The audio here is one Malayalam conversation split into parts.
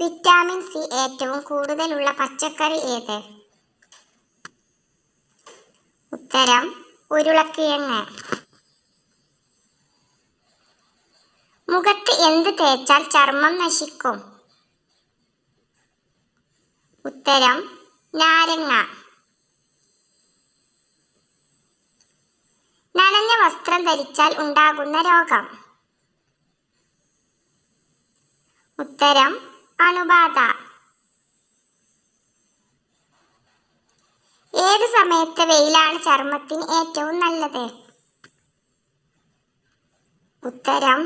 വിറ്റാമിൻ സി ഏറ്റവും കൂടുതലുള്ള പച്ചക്കറി ഏത്? ഉത്തരം ഉരുളക്കിഴങ്ങ്. മുഖത്ത് എന്ത് തേച്ചാൽ ചർമ്മം നശിക്കും? ഉത്തരം നാരങ്ങ. നനഞ്ഞ വസ്ത്രം ധരിച്ചാൽ ഉണ്ടാകുന്ന രോഗം. ഉത്തരം അണുബാധ. ഏത് സമയത്തെ വെയിലാണ് ചർമ്മത്തിന് ഏറ്റവും നല്ലത്? ഉത്തരം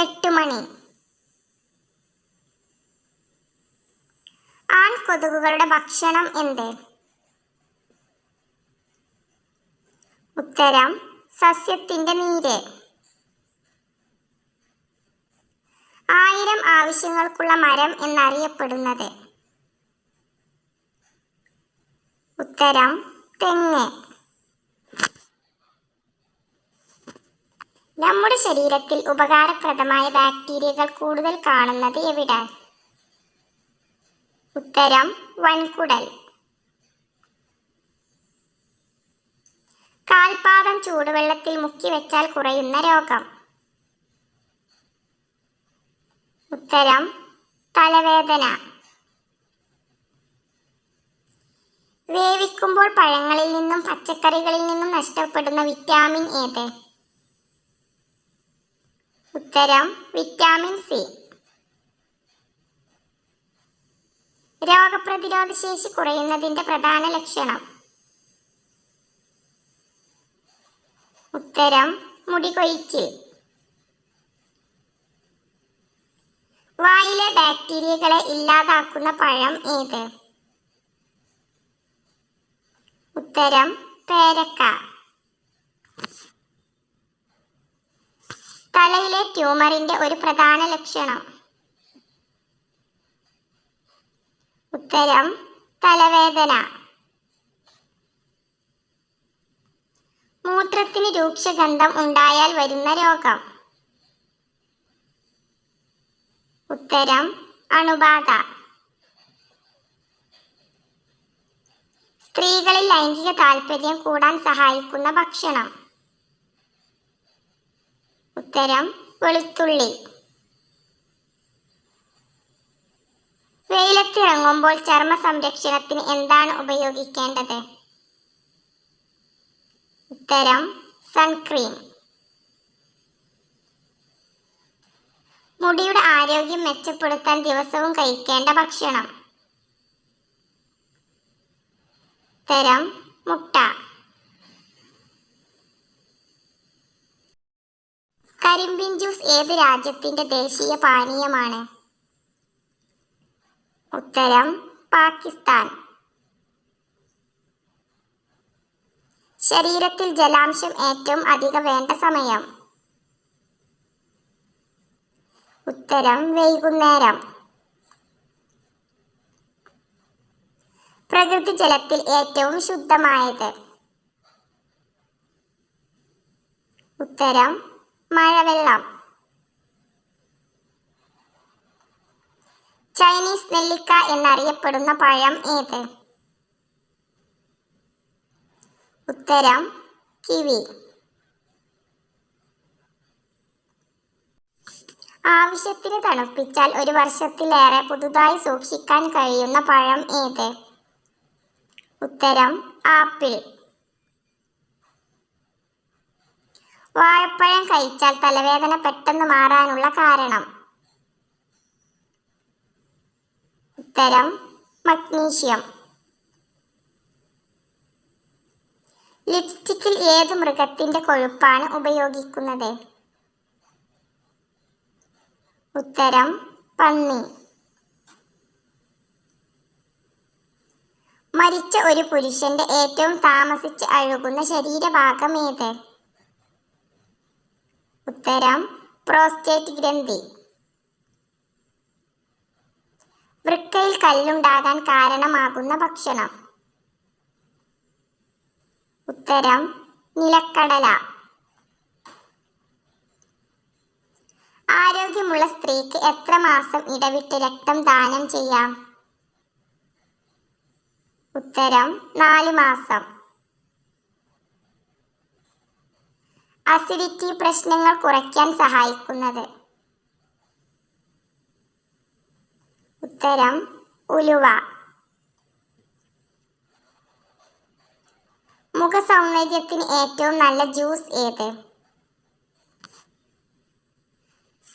എട്ട് മണി. ആൺ കൊതുകുകളുടെ ഭക്ഷണം എന്ത്? ഉത്തരം സസ്യത്തിന്റെ നീര്. ആയിരം ആവശ്യങ്ങൾക്കുള്ള മരം എന്നറിയപ്പെടുന്നത്. ഉത്തരം തെങ്ങ്. നമ്മുടെ ശരീരത്തിൽ ഉപകാരപ്രദമായ ബാക്ടീരിയകൾ കൂടുതൽ കാണുന്നത് എവിടെ? ഉത്തരം വൻകുടൽ. കാൽപാദം ചൂടുവെള്ളത്തിൽ മുക്കി വെച്ചാൽ കുറയുന്ന രോഗം. ഉത്തരം തലവേദന. വേവിക്കുമ്പോൾ പഴങ്ങളിൽ നിന്നും പച്ചക്കറികളിൽ നിന്നും നഷ്ടപ്പെടുന്ന വിറ്റാമിൻ ഏത്? ഉത്തരം വിറ്റാമിൻ സി. രോഗപ്രതിരോധ ശേഷി കുറയുന്നതിന്റെ പ്രധാന ലക്ഷണം. ഉത്തരം മുടി കൊഴിച്ചിൽ. വായിലെ ബാക്ടീരിയകളെ ഇല്ലാതാക്കുന്ന പഴം ഏത്? ഉത്തരം പേരക്ക. തലയിലെ ട്യൂമറിന്റെ ഒരു പ്രധാന ലക്ഷണം. ഉത്തരം തലവേദന. മൂത്രത്തിന് രൂക്ഷഗന്ധം ഉണ്ടായാൽ വരുന്ന രോഗം. ഉത്തരം അണുബാധ. സ്ത്രീകളിൽ ലൈംഗിക താല്പര്യം കൂടാൻ സഹായിക്കുന്ന ഭക്ഷണം. ഉത്തരം വെളുത്തുള്ളി. വെയിലത്തിറങ്ങുമ്പോൾ ചർമ്മ സംരക്ഷണത്തിന് എന്താണ് ഉപയോഗിക്കേണ്ടത്? ഉത്തരം സൺക്രീം. മുടിയുടെ ആരോഗ്യം മെച്ചപ്പെടുത്താൻ ദിവസവും കഴിക്കേണ്ട ഭക്ഷണം. തരം മുട്ട. കരിമ്പിൻ ജ്യൂസ് ഏത് രാജ്യത്തിന്റെ ദേശീയ പാനീയമാണ്? ഉത്തരം പാകിസ്ഥാൻ. ശരീരത്തിൽ ജലാംശം ഏറ്റവും അധികം വേണ്ട സമയം. ഉത്തരം വൈകുന്നേരം. പ്രകൃതി ജലത്തിൽ ഏറ്റവും ശുദ്ധമായത്. ഉത്തരം മഴവെള്ളം. ചൈനീസ് നെല്ലിക്ക എന്നറിയപ്പെടുന്ന പഴം ഏത്? ഉത്തരം കിവി. ആവശ്യത്തിന് തണുപ്പിച്ചാൽ ഒരു വർഷത്തിലേറെ പുതുതായി സൂക്ഷിക്കാൻ കഴിയുന്ന പഴം ഏത്? ഉത്തരം ആപ്പിൾ. വാഴപ്പഴം കഴിച്ചാൽ തലവേദന പെട്ടെന്ന് മാറാനുള്ള കാരണം? ഉത്തരം മഗ്നീഷ്യം. ലിപ്സ്റ്റിക്കിൽ ഏത് മൃഗത്തിന്റെ കൊഴുപ്പാണ് ഉപയോഗിക്കുന്നത്? ഉത്തരം പന്നി. മരിച്ച ഒരു പുരുഷന്റെ ഏറ്റവും താമസിച്ച് അഴുകുന്ന ശരീരഭാഗം ഏത്? ഉത്തരം പ്രോസ്റ്റേറ്റ് ഗ്രന്ഥി. വൃക്കയിൽ കല്ലുണ്ടാകാൻ കാരണമാകുന്ന ഭക്ഷണം. ഉത്തരം നിലക്കടല. ആരോഗ്യമുള്ള സ്ത്രീക്ക് എത്ര മാസം ഇടവിട്ട് രക്തം ദാനം ചെയ്യാം? ഉത്തരം നാല് മാസം. അസിഡിറ്റി പ്രശ്നങ്ങൾ കുറയ്ക്കാൻ സഹായിക്കുന്നത്. ഉത്തരം ഉലുവ. മുഖ സൗന്ദര്യത്തിന് ഏറ്റവും നല്ല ജ്യൂസ് ഏത്?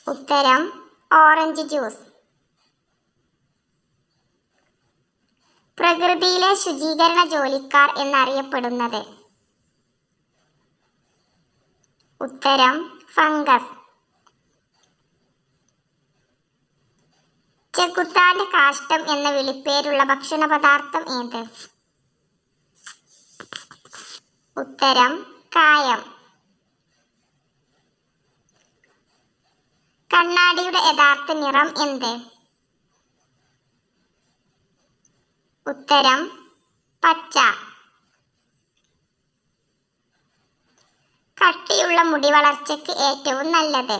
ഉത്തരം ഓറഞ്ച് ജ്യൂസ്. പ്രകൃതിയിലെ ശുചീകരണ ജോലിക്കാർ എന്നറിയപ്പെടുന്നത്. ഉത്തരം ഫംഗസ്. ചെകുത്താന്റെ കാഷ്ടം എന്ന വിളിപ്പേരുള്ള ഭക്ഷണ പദാർത്ഥം ഏത്? ഉത്തരം കായം. കണ്ണാടിയുടെ യഥാർത്ഥ നിറം എന്ത്? ഉത്തരം പച്ച. കട്ടിയുള്ള മുടി വളർച്ചയ്ക്ക് ഏറ്റവും നല്ലത്.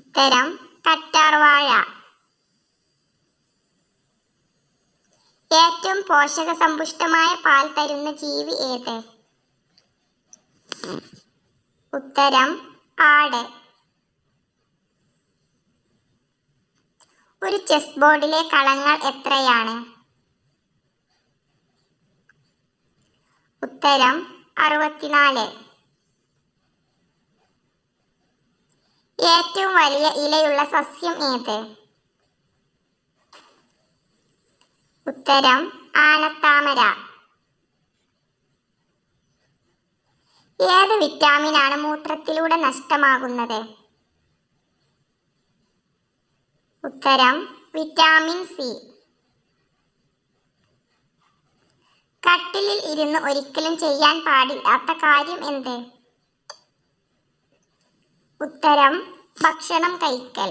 ഉത്തരം കറ്റാർവാഴ ഏറ്റവും പോഷക സമ്പുഷ്ടമായ പാൽ തരുന്ന ജീവി ഏത്? ഉത്തരം ആട്. ഒരു ചെസ് ബോർഡിലെ കളങ്ങൾ എത്രയാണ്? ഉത്തരം അറുപത്തിനാല്. ഏറ്റവും വലിയ ഇലയുള്ള സസ്യം ഏത്? ഉത്തരം ആനത്താമര. ഏത് വിറ്റാമിനാണ് മൂത്രത്തിലൂടെ നഷ്ടമാകുന്നത്? ഉത്തരം വിറ്റാമിൻ സി. കട്ടിലിൽ ഇരുന്ന് ഒരിക്കലും ചെയ്യാൻ പാടില്ലാത്ത കാര്യം എന്ത്? ഉത്തരം ഭക്ഷണം കഴിക്കൽ.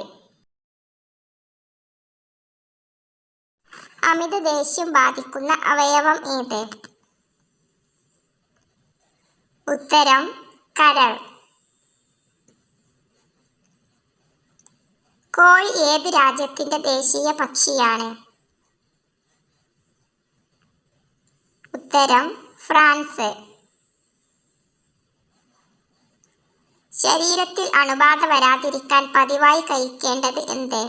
അമിത ദേഷ്യം ബാധിക്കുന്ന അവയവം ഏത്? ഉത്തരം കരൾ. കോഴി ഏത് രാജ്യത്തിന്റെ ദേശീയ പക്ഷിയാണ്? ഉത്തരം ഫ്രാൻസ്. ശരീരത്തിൽ അണുബാധ വരാതിരിക്കാൻ പതിവായി കഴിക്കേണ്ടത് എന്ത്?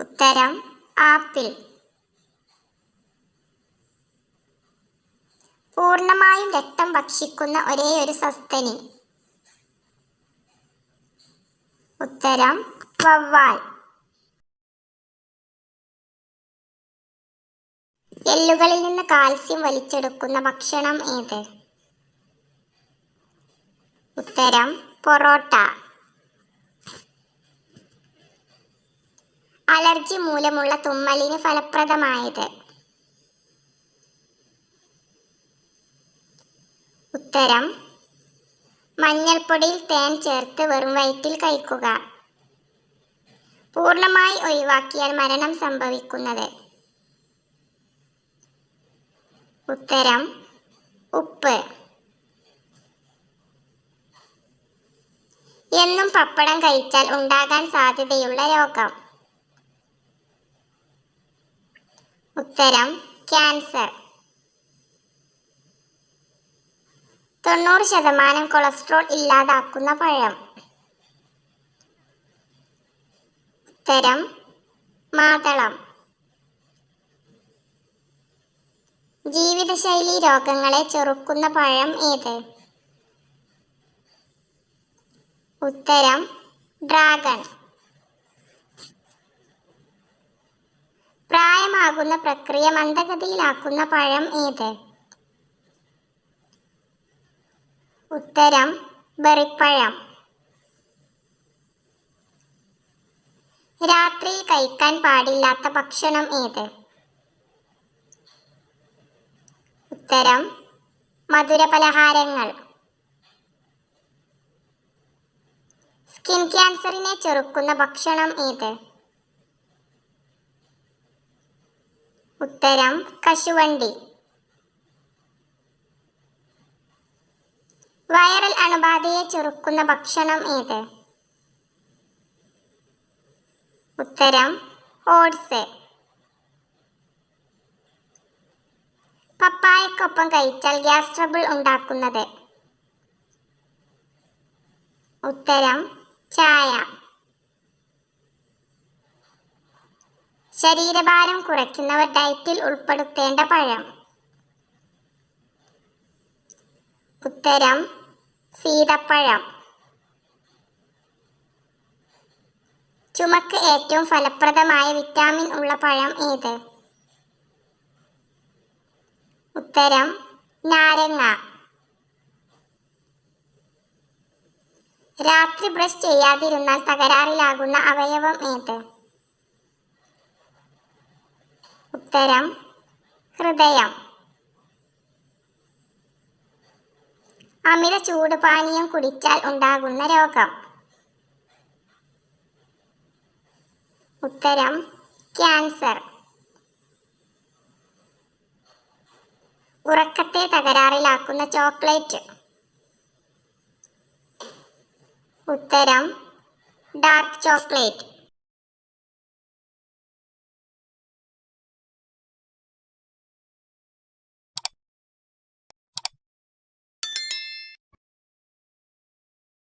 ഉത്തരം ആപ്പിൾ. പൂർണമായും രക്തം ഭക്ഷിക്കുന്ന ഒരേ ഒരു സസ്തനി. ഉത്തരം വവ്വാൽ. എല്ലുകളിൽ നിന്ന് കാൽസ്യം വലിച്ചെടുക്കുന്ന ഭക്ഷണം ഏത്? ഉത്തരം പൊറോട്ട. അലർജി മൂലമുള്ള തുമ്മലിന് ഫലപ്രദമായത്? ഉത്തരം. മഞ്ഞൾപ്പൊടിയിൽ തേൻ ചേർത്ത് വെറും വയറ്റിൽ കഴിക്കുക. പൂർണമായി ഒഴിവാക്കിയാൽ മരണം സംഭവിക്കുന്നത്. ഉത്തരം. ഉപ്പ്. എന്നും പപ്പടം കഴിച്ചാൽ ഉണ്ടാകാൻ സാധ്യതയുള്ള രോഗം. ഉത്തരം. ക്യാൻസർ. തൊണ്ണൂറ് ശതമാനം കൊളസ്ട്രോൾ ഇല്ലാതാക്കുന്ന പഴം. ഉത്തരം മാതളം. ജീവിതശൈലി രോഗങ്ങളെ ചെറുക്കുന്ന പഴം ഏത്? ഉത്തരം ഡ്രാഗൺ. പ്രായമാകുന്ന പ്രക്രിയ മന്ദഗതിയിലാക്കുന്ന പഴം ഏത്? ഉത്തരം ബെറിപ്പഴം രാത്രി കഴിക്കാൻ പാടില്ലാത്ത ഭക്ഷണം ഏത്? ഉത്തരം മധുരപലഹാരങ്ങൾ. സ്കിൻ ക്യാൻസറിനെ ചെറുക്കുന്ന ഭക്ഷണം ഏത്? ഉത്തരം കശുവണ്ടി. വൈറൽ അണുബാധയെ ചെറുക്കുന്ന ഭക്ഷണം ഏത്? ഉത്തരം ഓട്സ്. പപ്പായക്കൊപ്പം കഴിച്ചാൽ ഗ്യാസ് ട്രബിൾ ഉണ്ടാക്കുന്നത്. ഉത്തരം ചായ. ശരീരഭാരം കുറയ്ക്കുന്നവർ ഡയറ്റിൽ ഉൾപ്പെടുത്തേണ്ട പഴം. ഉത്തരം സീതപ്പഴം. ചുമക്ക് ഏറ്റവും ഫലപ്രദമായ വിറ്റാമിൻ ഉള്ള പഴം ഏത്? ഉത്തരം നാരങ്ങ. രാത്രി ബ്രഷ് ചെയ്യാതിരുന്നാൽ തകരാറിലാകുന്ന അവയവം ഏത്? ഉത്തരം ഹൃദയം. അമിത ചൂട് പാനീയം കുടിച്ചാൽ ഉണ്ടാകുന്ന രോഗം. ഉത്തരം ക്യാൻസർ. ഉറക്കത്തെ തകരാറിലാക്കുന്ന ചോക്ലേറ്റ്. ഉത്തരം ഡാർക്ക് ചോക്ലേറ്റ്.